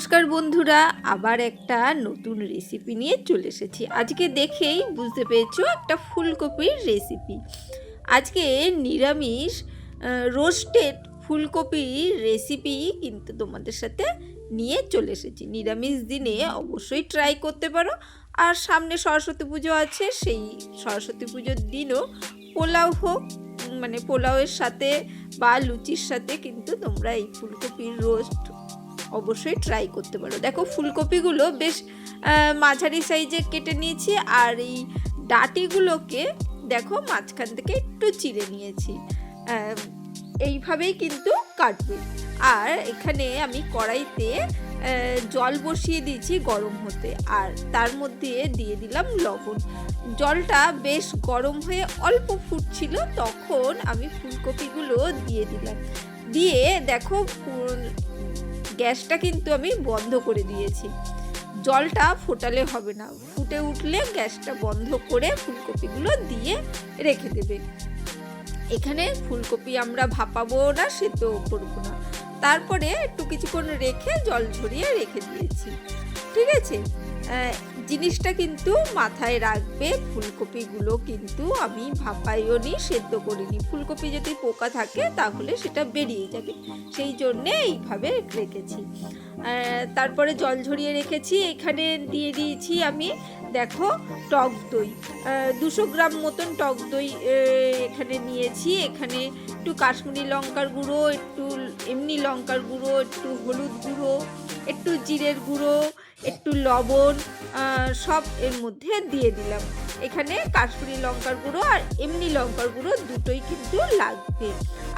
নমস্কার বন্ধুরা, আবার একটা নতুন রেসিপি নিয়ে চলে এসেছি। আজকে দেখেই বুঝতে পেরেছ একটা ফুলকপির রেসিপি আজকে নিরামিষ রোস্টেড ফুলকপির রেসিপি কিন্তু তোমাদের সাথে নিয়ে চলে এসেছি। নিরামিষ দিনে অবশ্যই ট্রাই করতে পারো। আর সামনে সরস্বতী পুজো আছে, সেই সরস্বতী পুজোর দিনও পোলাও হোক মানে পোলাওয়ের সাথে বা লুচির সাথে কিন্তু তোমরা এই ফুলকপির রোস্ট অবশ্যই ট্রাই করতে পারো। দেখো ফুলকপিগুলো বেশ মাঝারি সাইজে কেটে নিয়েছি আর এই ডাটিগুলোকে দেখো মাঝখান থেকে একটু চিড়ে নিয়েছি। এইভাবেই কিন্তু কাটবে। আর এখানে আমি কড়াইতে জল বসিয়ে দিয়েছি গরম হতে আর তার মধ্যে দিয়ে দিলাম লবণ। জলটা বেশ গরম হয়ে অল্প ফুটছিল, তখন আমি ফুলকপিগুলো দিয়ে দিলাম। দিয়ে দেখো গ্যাসটা কিন্তু আমি বন্ধ করে দিয়েছি। জলটা ফোটালে হবে না। ফুটে উঠলে গ্যাসটা বন্ধ করে ফুলকপিগুলো দিয়ে রেখে দেবে। এখানে ফুলকপি আমরা ভাপাবো না সেদ্ধ করব না। তারপরে একটু কিছুক্ষণ রেখে জল ঝরিয়ে রেখে দিয়েছি। ঠিক আছে? জিনিসটা কিন্তু মাথায় রাখবে। ফুলকপিগুলো কিন্তু আমি ভাপাইও নি, সেদ্ধ করিনি। ফুলকপি যদি পোকা থাকে, তাহলে সেটা বেরিয়ে যাবে। সেই জন্যে এইভাবে রেখেছি। তারপরে জল ঝরিয়ে রেখেছি। এখানে দিয়ে দিয়েছি আমি, দেখো, টক দই। দুশো গ্রাম মতন টক দই এখানে নিয়েছি। এখানে একটু কাশ্মীরি লঙ্কার গুঁড়ো, একটু এমনি লঙ্কার গুঁড়ো, একটু হলুদ গুঁড়ো, একটু জিরের গুঁড়ো, একটু লবণ সব এর মধ্যে দিয়ে দিলাম। এখানে কাশ্মীরি লঙ্কার গুঁড়ো আর এমনি লঙ্কার গুঁড়ো দুটোই কিন্তু লাগবে।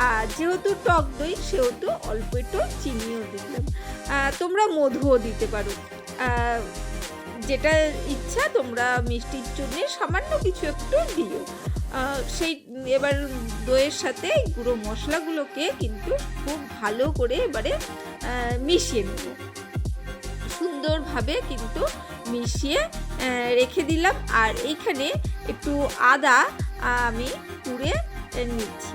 আর যেহেতু টক দই, সেহেতু অল্প একটু চিনিও দিলাম। তোমরা মধুও দিতে পারো। যেটা ইচ্ছা তোমরা মিষ্টির জন্য সামান্য কিছু একটু দিও। সেই এবার দইয়ের সাথে গুঁড়ো মশলাগুলোকে কিন্তু খুব ভালো করে এবারে মিশিয়ে নেব সুন্দরভাবে কিন্তু মিশিয়ে রেখে দিলাম। আর এইখানে একটু আদা আমি কুড়ে নিচ্ছি।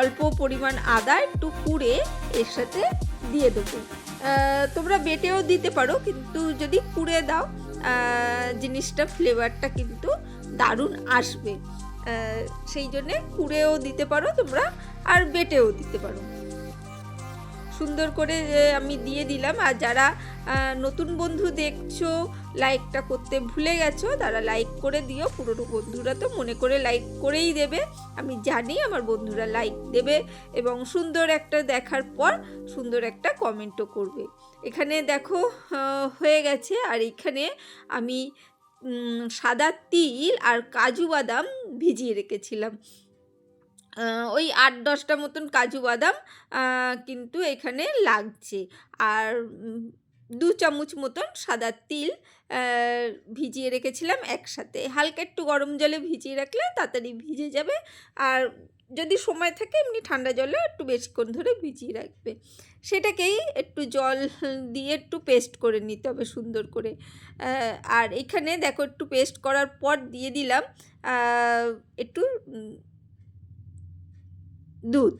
অল্প পরিমাণ আদা একটু কুড়ে এর সাথে দিয়ে দেবো। তোমরা বেটেও দিতে পারো, কিন্তু যদি কুড়ে দাও জিনিসটা, ফ্লেভারটা কিন্তু দারুণ আসবে। সেই জন্যে কুড়েও দিতে পারো তোমরা, আর বেটেও দিতে পারো। সুন্দর করে আমি দিয়ে দিলাম। আর যারা নতুন বন্ধু দেখছ লাইকটা করতে ভুলে গেছো, তারা লাইক করে দিও। পুরনো বন্ধুরা তো মনে করে লাইক করেই দেবে। আমি জানি আমার বন্ধুরা লাইক দেবে এবং সুন্দর একটা দেখার পর সুন্দর একটা কমেন্টও করবে। এখানে দেখো হয়ে গেছে। আর এখানে আমি সাদা তিল আর কাজু বাদাম ভিজিয়ে রেখেছিলাম। ওই আট দশটা মতন কাজু বাদাম কিন্তু এখানে লাগছে। আর দু চামচ মতন সাদা তিল ভিজিয়ে রেখেছিলাম একসাথে। হালকা একটু গরম জলে ভিজিয়ে রাখলে তাড়াতাড়ি ভিজে যাবে। আর যদি সময় থাকে এমনি ঠান্ডা জলে একটু বেশিক্ষণ ধরে ভিজিয়ে রাখবে। সেটাকেই একটু জল দিয়ে একটু পেস্ট করে নিতে হবে সুন্দর করে। আর এখানে দেখো একটু পেস্ট করার পর দিয়ে দিলাম একটু দুধ।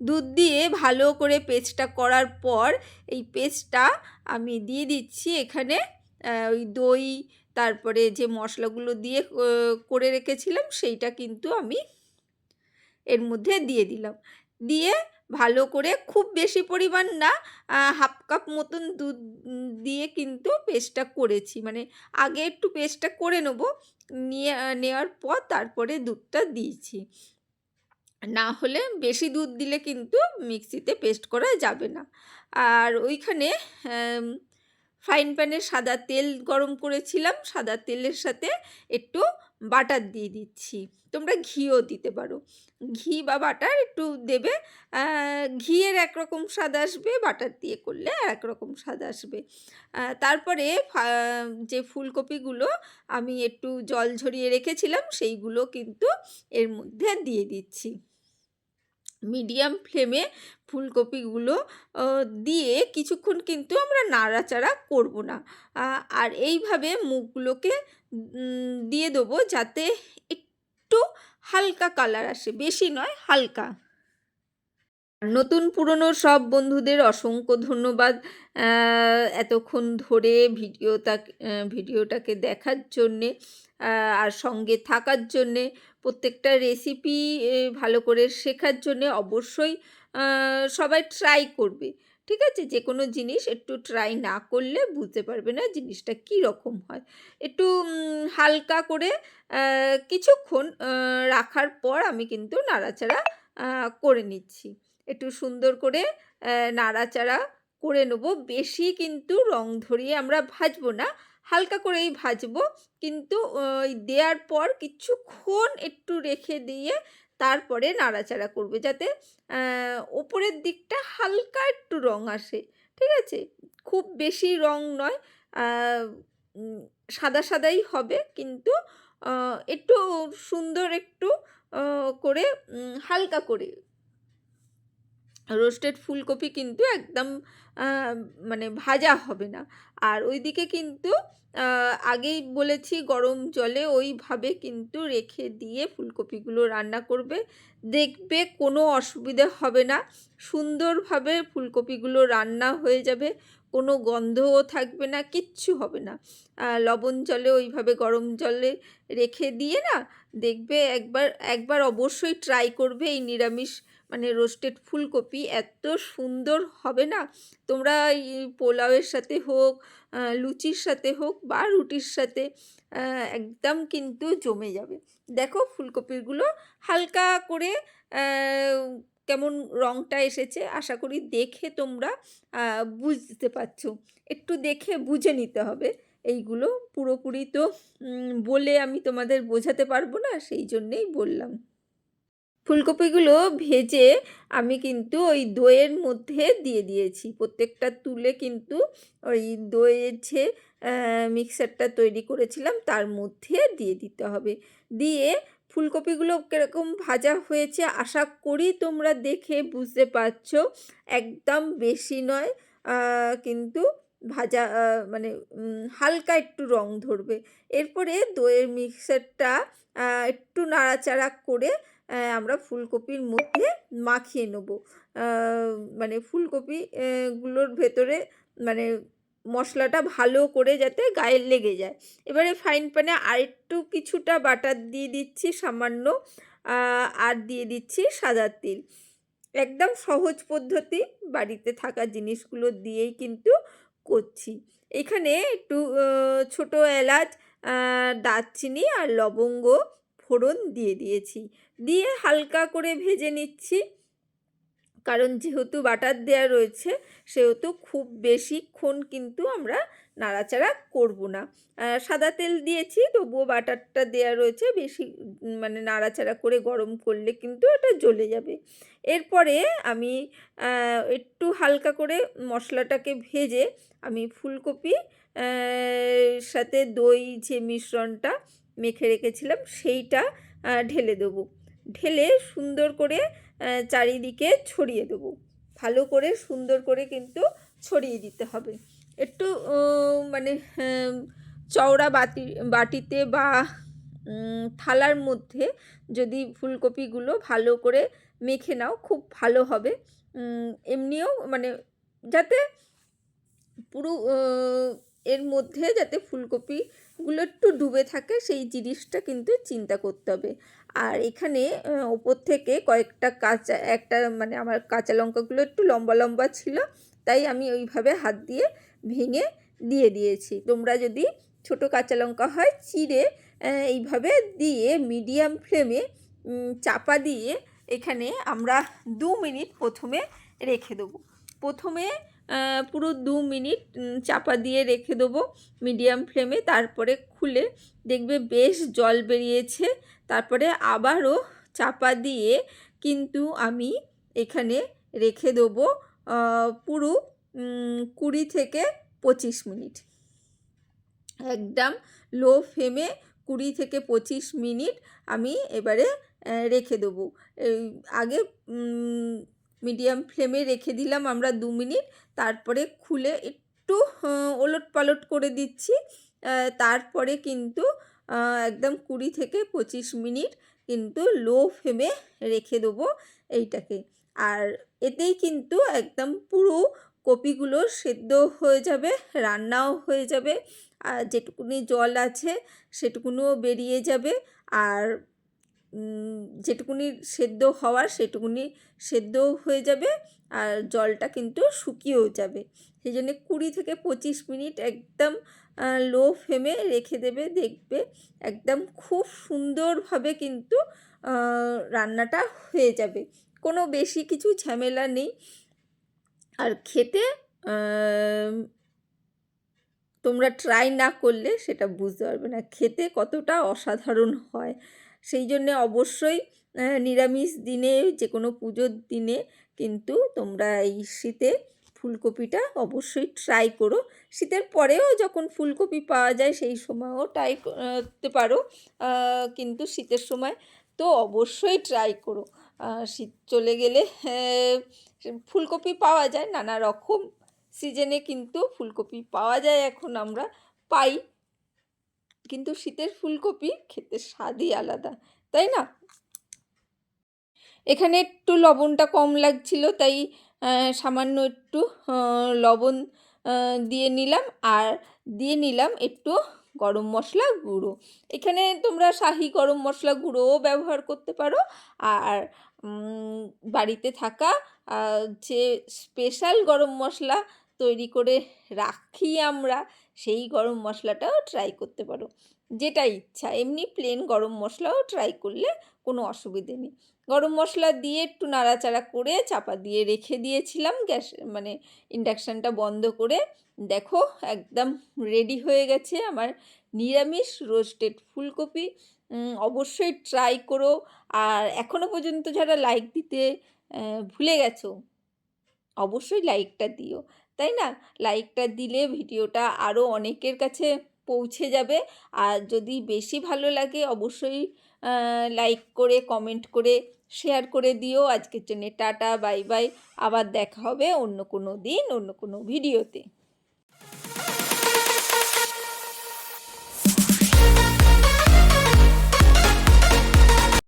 দুধ দিয়ে ভালো করে পেস্টটা করার পর এই পেস্টটা আমি দিয়ে দিচ্ছি এখানে ওই দই, তারপরে যে মশলাগুলো দিয়ে করে রেখেছিলাম সেইটা কিন্তু আমি এর মধ্যে দিয়ে দিলাম। দিয়ে ভালো করে খুব বেশি পরিমাণ না হাফ কাপ মতন দুধ দিয়ে কিন্তু পেস্টটা করেছি। মানে আগে একটু পেস্টটা করে নেব, নিয়ে, নেওয়ার পর তারপরে দুধটা দিয়েছি। না হলে বেশি দুধ দিলে কিন্তু মিক্সিতে পেস্ট করা যাবে না। আর ওইখানে ফ্রাইং প্যানে সাদা তেল গরম করেছিলাম, সাদা তেলের সাথে একটু বাটার দিয়ে দিচ্ছি। তোমরা ঘিও দিতে পারো। ঘি বা বাটার একটু দেবে। ঘিয়ের একরকম স্বাদ আসবে, বাটার দিয়ে করলে একরকম স্বাদ আসবে। তারপরে যে ফুলকপিগুলো আমি একটু জল ঝরিয়ে রেখেছিলাম, সেইগুলো কিন্তু এর মধ্যে দিয়ে দিচ্ছি। মিডিয়াম ফ্লেমে ফুলকপিগুলো দিয়ে কিছুক্ষণ কিন্তু আমরা নাড়াচাড়া করব না। আর এইভাবে মুখগুলোকে দিয়ে দেবো যাতে একটু হালকা কালার আসে, বেশি নয়, হালকা। নতুন পুরনো সব বন্ধুদের অসংখ্য ধন্যবাদ এতক্ষণ ধরে ভিডিওটা ভিডিওটাকে দেখার জন্যে। আর সঙ্গে থাকার জন্যে প্রত্যেকটা রেসিপি ভালো করে শেখার জন্যে অবশ্যই সবাই ট্রাই করবে। ঠিক আছে? যে কোনো জিনিস একটু ট্রাই না করলে বুঝতে পারবে না জিনিসটা কী রকম হয়। একটু হালকা করে কিছুক্ষণ রাখার পর আমি কিন্তু নাড়াচাড়া করে নিচ্ছি। একটু সুন্দর করে নাড়াচাড়া করে নেব। বেশি কিন্তু রং ধরিয়ে আমরা ভাজবো না। হালকা করেই ভাজবো। কিন্তু ওই দেওয়ার পর কিছুক্ষণ একটু রেখে দিয়ে তারপরে নাড়াচাড়া করবে যাতে ওপরের দিকটা হালকা একটু রং আসে, ঠিক আছে? খুব বেশি রং নয় সাদা সাদাই হবে। কিন্তু একটু সুন্দর একটু করে হালকা করে। রোস্টেড ফুলকপি কিন্তু একদম মানে ভাজা হবে না। আর ওইদিকে কিন্তু আগেই বলেছি গরম জলে ওইভাবে কিন্তু রেখে দিয়ে ফুলকপিগুলো রান্না করবে। দেখবে কোনো অসুবিধে হবে না। সুন্দরভাবে ফুলকপিগুলো রান্না হয়ে যাবে, কোনো গন্ধও থাকবে না, কিচ্ছু হবে না। লবণ জলে ওইভাবে গরম জলে রেখে দিয়ে না, দেখবে একবার একবার অবশ্যই ট্রাই করবে এই নিরামিষ মানে রোস্টেড ফুলকপি এত সুন্দর হবে না? তোমরা পোলাওয়ের সাথে হোক লুচির সাথে হোক বা রুটির সাথে একদম কিন্তু জমে যাবে। দেখো ফুলকপিগুলো হালকা করে কেমন রঙটা এসেছে, আশা করি দেখে তোমরা বুঝতে পারছ। একটু দেখে বুঝে নিতে হবে। এইগুলো পুরোপুরি তো বলে আমি তোমাদের বোঝাতে পারব না, সেই জন্যেই বললাম। ফুলকপিগুলো ভেজে আমি কিন্তু ওই দইয়ের মধ্যে দিয়ে দিয়েছি। প্রত্যেকটা তুলে কিন্তু ওই দইয়ের যে মিক্সারটা তৈরি করেছিলাম তার মধ্যে দিয়ে দিতে হবে। দিয়ে ফুলকপিগুলো কীরকম ভাজা হয়েছে আশা করি তোমরা দেখে বুঝতে পারছ। একদম বেশি নয় কিন্তু ভাজা মানে হালকা একটু রং ধরবে। এরপরে দইয়ের মিক্সারটা একটু নাড়াচাড়া করে আমরা ফুলকপির মধ্যে মাখিয়ে নেব। মানে ফুলকপি গুলোর ভেতরে মানে মশলাটা ভালো করে যাতে গায়ে লেগে যায়। এবারে ফাইন প্যানে আরেকটু কিছুটা বাটার দিয়ে দিচ্ছি সামান্য আর দিয়ে দিচ্ছি সাদা তেল। একদম সহজ পদ্ধতি, বাড়িতে থাকা জিনিসগুলো দিয়েই কিন্তু করছি। এখানে একটু ছোটো এলাচ দারচিনি আর লবঙ্গ ফোড়ন দিয়ে দিয়েছি। দিয়ে হালকা করে ভেজে নিচ্ছি। কারণ যেহেতু বাটার দেওয়া রয়েছে, সেহেতু খুব বেশিক্ষণ কিন্তু আমরা নাড়াচাড়া করব না। সাদা তেল দিয়েছি, তবুও বাটারটা দেওয়া রয়েছে। বেশি মানে নাড়াচাড়া করে গরম করলে কিন্তু এটা জ্বলে যাবে। এরপরে আমি একটু হালকা করে মশলাটাকে ভেজে আমি ফুলকপি সাথে দই যে মিশ্রণটা মেখে রেখেছিলাম, সেইটা ঢেলে দেবো। ঢেলে সুন্দর করে চারিদিকে ছড়িয়ে দেবো। ভালো করে সুন্দর করে কিন্তু ছড়িয়ে দিতে হবে। একটু মানে চওড়া বাটি বাটিতে বা থালার মধ্যে যদি ফুলকপিগুলো ভালো করে মেখে নাও, খুব ভালো হবে। এমনিও মানে যাতে পুরো এর মধ্যে যাতে ফুলকপিগুলো একটু ডুবে থাকে, সেই জিনিসটা কিন্তু চিন্তা করতে হবে। আর এখানে ওপর থেকে কয়েকটা কাঁচা, একটা মানে আমার কাঁচা লঙ্কাগুলো একটু লম্বা লম্বা ছিল, তাই আমি ওইভাবে হাত দিয়ে ভেঙে দিয়ে দিয়েছি। তোমরা যদি ছোট কাঁচা লঙ্কা হয়, চিড়ে এইভাবে দিয়ে মিডিয়াম ফ্লেমে চাপা দিয়ে এখানে আমরা দু মিনিট প্রথমে রেখে দেবো। প্রথমে পুরো দু মিনিট চাপা দিয়ে রেখে দেবো মিডিয়াম ফ্লেমে। তারপরে খুলে দেখবে বেশ জল বেরিয়েছে। তারপরে আবারও চাপা দিয়ে কিন্তু আমি এখানে রেখে দেবো পুরো কুড়ি থেকে পঁচিশ মিনিট। একদম লো ফ্লেমে কুড়ি থেকে পঁচিশ মিনিট আমি এবারে রেখে দেবো। আগে মিডিয়াম ফ্লেমে রেখে দিলাম আমরা দু মিনিট। তারপরে খুলে একটু আহ, ওলট পালট করে দিচ্ছি। তারপরে কিন্তু একদম কুড়ি থেকে পঁচিশ মিনিট কিন্তু লো ফ্লেমে রেখে দেবো এইটাকে। আর এতেই কিন্তু একদম পুরো কপিগুলো সেদ্ধ হয়ে যাবে রান্নাও হয়ে যাবে। আর যেটুকুনি জল আছে সেটুকুনিও বেরিয়ে যাবে। আর যেটুকুনি সেদ্ধ হওয়ার সেটুকুনি সেদ্ধও হয়ে যাবে আর জলটা কিন্তু শুকিয়েও যাবে। সেই জন্য কুড়ি থেকে পঁচিশ মিনিট একদম লো ফ্লেমে রেখে দেবে, দেখবে একদম খুব সুন্দরভাবে কিন্তু রান্নাটা হয়ে যাবে। কোনো বেশি কিছু ঝামেলা নেই। আর খেতে তোমরা ট্রাই না করলে সেটা বুঝতে পারবে না। খেতে কতটা অসাধারণ হয়। সেই জন্যে অবশ্যই নিরামিষ দিনে যে কোনো পুজোর দিনে কিন্তু তোমরা এই শীতে ফুলকপিটা অবশ্যই ট্রাই করো। শীতের পরেও যখন ফুলকপি পাওয়া যায় সেই সময়ও ট্রাই করতে পারো কিন্তু শীতের সময় তো অবশ্যই ট্রাই করো। শীত চলে গেলে ফুলকপি পাওয়া যায়, নানা রকম সিজনে কিন্তু ফুলকপি পাওয়া যায়, এখন আমরা পাই। কিন্তু শীতের ফুলকপি খেতে স্বাদই আলাদা, তাই না? এখানে একটু লবণটা কম লাগছিল, তাই সামান্য একটু লবণ দিয়ে নিলাম। আর দিয়ে নিলাম একটু গরম মশলা গুঁড়ো। এখানে তোমরা শাহি গরম মশলা গুঁড়োও ব্যবহার করতে পারো। আর বাড়িতে থাকা যে স্পেশাল গরম মশলা তৈরি করে রাখি আমরা সেই গরম মশলাটাও ট্রাই করতে পারো। যেটা ইচ্ছা, এমনি প্লেন গরম মশলাও ট্রাই করলে কোনো অসুবিধে নেই। গরম মশলা দিয়ে একটু নাড়াচাড়া করে চাপা দিয়ে রেখে দিয়েছিলাম গ্যাস মানে ইন্ডাকশানটা বন্ধ করে। দেখো, একদম রেডি হয়ে গেছে আমার নিরামিষ রোস্টেড ফুলকপি। অবশ্যই ট্রাই করো। আর এখনও পর্যন্ত যারা লাইক দিতে ভুলে গেছো, অবশ্যই লাইকটা দিও। তাই না? লাইকটা দিলে ভিডিওটা আরও অনেকের কাছে পৌঁছে যাবে। আর যদি বেশি ভালো লাগে অবশ্যই লাইক করে কমেন্ট করে শেয়ার করে দিও। আজকের জন্য টাটা বাই বাই আবার দেখা হবে অন্য কোনো দিন, অন্য কোনো ভিডিওতে